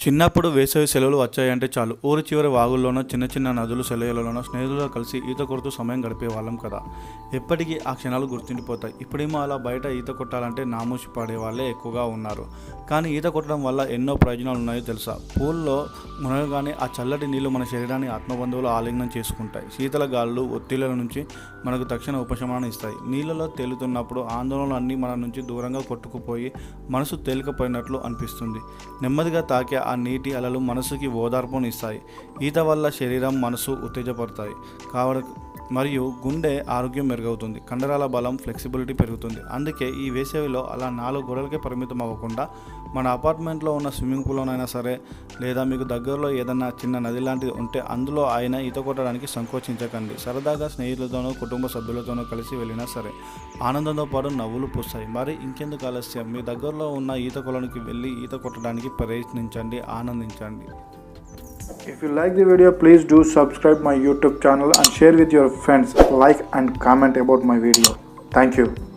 చిన్నప్పుడు వేసవి సెలవులు వచ్చాయంటే చాలు. ఊరి చివరి వాగుల్లోనో చిన్న చిన్న నదులు సెలవులలోనో స్నేహితులతో కలిసి ఈత కొడుతూ సమయం గడిపే వాళ్ళం కదా. ఎప్పటికీ ఆ క్షణాలు గుర్తుండిపోతాయి. ఇప్పుడేమో అలా బయట ఈత కొట్టాలంటే నామూసి పడే వాళ్ళే ఎక్కువగా ఉన్నారు. కానీ ఈత కొట్టడం వల్ల ఎన్నో ప్రయోజనాలు ఉన్నాయో తెలుసా? పూల్లో మునగగానే ఆ చల్లటి నీళ్ళు మన శరీరాన్ని ఆత్మబంధువులు ఆలింగనం చేసుకుంటాయి. శీతల గాలులు ఒత్తిళ్ళ నుంచి మనకు తక్షణ ఉపశమనాన్ని ఇస్తాయి. నీళ్ళలో తేలుతున్నప్పుడు ఆందోళనలు అన్నీ మన నుంచి దూరంగా కొట్టుకుపోయి మనసు తేలికపోయినట్లు అనిపిస్తుంది. నెమ్మదిగా తాకే ఆ నీటి అలలు మనసుకి ఓదార్పును ఇస్తాయి ఈత వల్ల శరీరం మనసు ఉత్తేజపడతాయి. కావడ మరియు గుండె ఆరోగ్యం మెరుగవుతుంది. కండరాల బలం ఫ్లెక్సిబిలిటీ పెరుగుతుంది. అందుకే ఈ వేసవిలో అలా నాలుగు గోడలకే పరిమితం అవ్వకుండా మన అపార్ట్మెంట్లో ఉన్న స్విమ్మింగ్ పూల్లోనైనా సరే లేదా మీకు దగ్గరలో ఏదైనా చిన్న నది లాంటిది ఉంటే అందులో ఆయన ఈత కొట్టడానికి సంకోచించకండి. సరదాగా స్నేహితులతోనో కుటుంబ సభ్యులతోనో కలిసి వెళ్ళినా సరే ఆనందంతో పాటు నవ్వులు పూస్తాయి. మరి ఇంకెందుకు ఆలస్యం? మీ దగ్గరలో ఉన్న ఈత కొలనికి వెళ్ళి ఈత కొట్టడానికి ప్రయత్నించండి ఆనందించండి. If you like the video, please do subscribe my YouTube channel and share with your friends. Like and comment about my video. Thank you.